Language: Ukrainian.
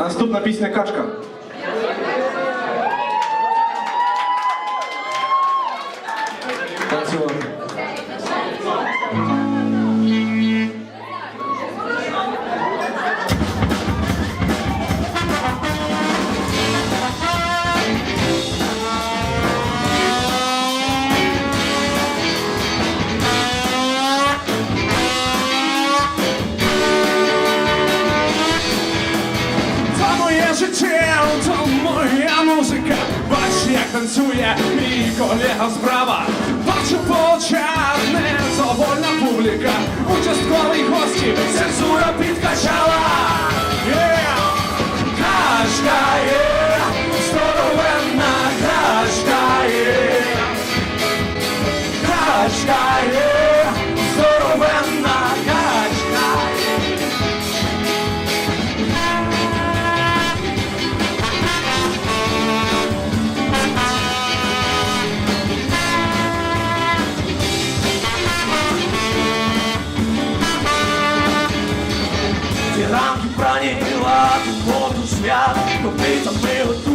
Наступна пісня качка. Танцювати. To то моя музика, бач, як танцює мій колега справа. Бачу по очах незадовольна публіка. Участкові гості, цензура підкачала ранки пранігувати воду свят Копитами готує